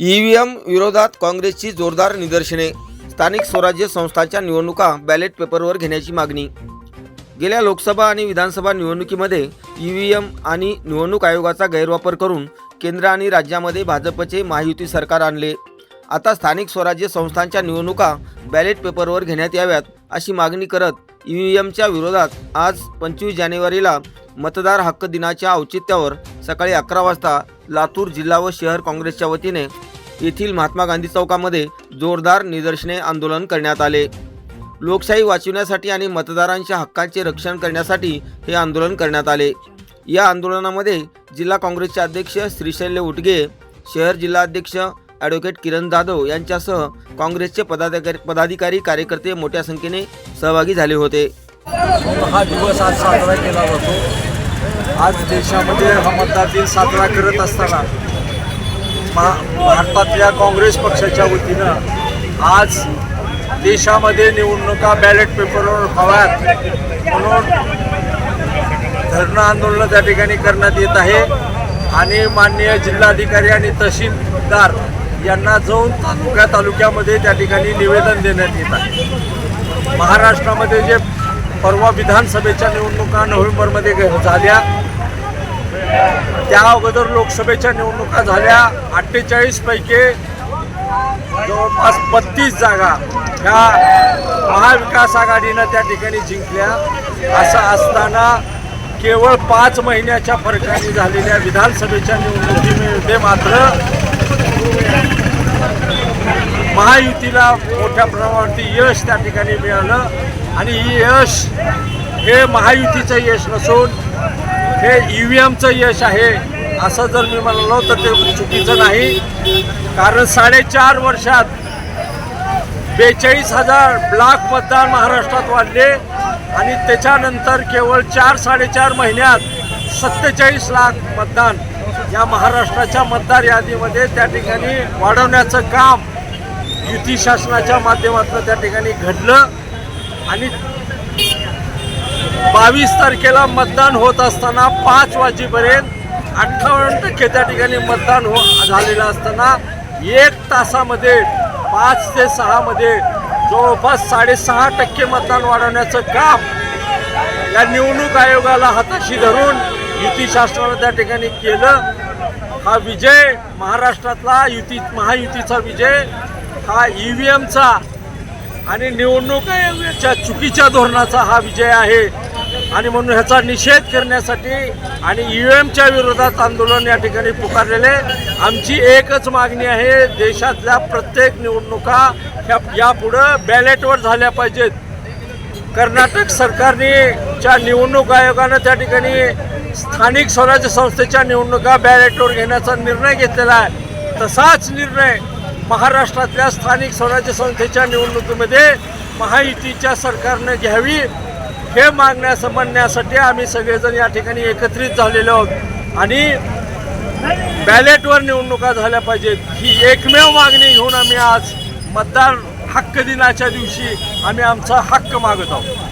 EVM विरोधात काँग्रेसची जोरदार निदर्शने. स्थानिक स्वराज्य संस्थांच्या निवडणुका बॅलेट पेपरवर घेण्याची मागणी. गेल्या लोकसभा आणि विधानसभा निवडणुकीमध्ये ई व्ही एम आणि निवडणूक आयोगाचा गैरवापर करून केंद्र आणि राज्यामध्ये भाजपचे महायुती सरकार आणले. आता स्थानिक स्वराज्य संस्थांच्या निवडणुका बॅलेट पेपरवर घेण्यात याव्यात अशी मागणी करत ई व्ही एमच्या विरोधात आज पंचवीस जानेवारीला मतदार हक्क दिनाच्या औचित्यावर सकाळी अकरा वाजता लातूर जिल्हा व शहर काँग्रेसच्या वतीने येथील महात्मा गांधी चौकामध्ये जोरदार निदर्शने आंदोलन करण्यात आले. लोकशाही वाचविण्यासाठी आणि मतदारांच्या हक्कांचे रक्षण करण्यासाठी हे आंदोलन करण्यात आले. या आंदोलनामध्ये जिल्हा काँग्रेसचे अध्यक्ष श्रीशैल्य उटगे शहर जिल्हा अध्यक्ष ॲडव्होकेट किरण जाधव यांच्यासह काँग्रेसचे पदाधिकारी पदाधिकारी कार्यकर्ते मोठ्या संख्येने सहभागी झाले होते. हा दिवस आज साजरा केला जातो. आज देशामध्ये हा मतदार दिन साजरा करत असताना महा भारतातल्या काँग्रेस पक्षाच्या वतीनं आज देशामध्ये निवडणुका बॅलेट पेपरवर व्हाव्यात म्हणून धरणं आंदोलन त्या ठिकाणी करण्यात येत आहे. आणि माननीय जिल्हाधिकारी आणि तहसीलदार यांना जाऊन तालुक्या तालुक्यामध्ये त्या ठिकाणी निवेदन देण्यात येत आहे. महाराष्ट्रामध्ये जे परवा विधानसभेच्या निवडणुका नोव्हेंबरमध्ये झाल्या त्या अगोदर लोकसभेच्या निवडणुका झाल्या. अठ्ठेचाळीस पैकी जवळपास बत्तीस जागा ह्या महाविकास आघाडीनं त्या ठिकाणी जिंकल्या. असं असताना केवळ पाच महिन्याच्या फरकाने झालेल्या विधानसभेच्या निवडणुकीमध्ये मात्र महायुतीला मोठ्या प्रमाणावरती यश त्या ठिकाणी मिळालं. आणि ही यश हे महायुतीचं यश नसून हे ई व्ही एमचं यश आहे असं जर मी म्हणालो तर ते चुकीचं नाही. कारण साडेचार वर्षात बेचाळीस हजार ब्लॉक मतदान महाराष्ट्रात वाढले आणि त्याच्यानंतर केवळ चार साडेचार महिन्यात सत्तेचाळीस लाख मतदान या महाराष्ट्राच्या मतदार यादीमध्ये त्या ठिकाणी वाढवण्याचं काम युती शासनाच्या माध्यमातून त्या ठिकाणी घडलं. आणि बावीस तारखेला मतदान होत असताना पाच वाजेपर्यंत अठ्ठावन्न टक्के त्या ठिकाणी मतदान हो झालेलं असताना एक तासामध्ये पाच ते सहामध्ये जवळपास साडेसहा टक्के मतदान वाढवण्याचं काम या निवडणूक आयोगाला हाताशी धरून युती शासनानं त्या ठिकाणी केलं. हा विजय महाराष्ट्रातला युती महायुतीचा विजय हा ई व्ही एमचा आणि निवडणूक आयोगाच्या चुकीच्या धोरणाचा हा विजय आहे. आणि म्हणून ह्याचा निषेध करण्यासाठी आणि यू एमच्या विरोधात आंदोलन या ठिकाणी पुकारलेले आमची एकच मागणी आहे देशातल्या प्रत्येक निवडणुका ह्या यापुढं बॅलेटवर झाल्या पाहिजेत. कर्नाटक सरकारने च्या निवडणूक आयोगानं त्या ठिकाणी स्थानिक स्वराज्य संस्थेच्या निवडणुका बॅलेटवर घेण्याचा निर्णय घेतलेला आहे. तसाच निर्णय महाराष्ट्रातल्या स्थानिक स्वराज्य संस्थेच्या निवडणुकीमध्ये महायुतीच्या सरकारनं घ्यावी हे मागण्या म्हणण्यासाठी आम्ही सगळेजण या ठिकाणी एकत्रित झालेलो आहोत. आणि बॅलेटवर निवडणुका झाल्या पाहिजेत. ही एकमेव मागणी घेऊन आम्ही आज मतदार हक्क दिनाच्या दिवशी आम्ही आमचा हक्क मागत आहोत.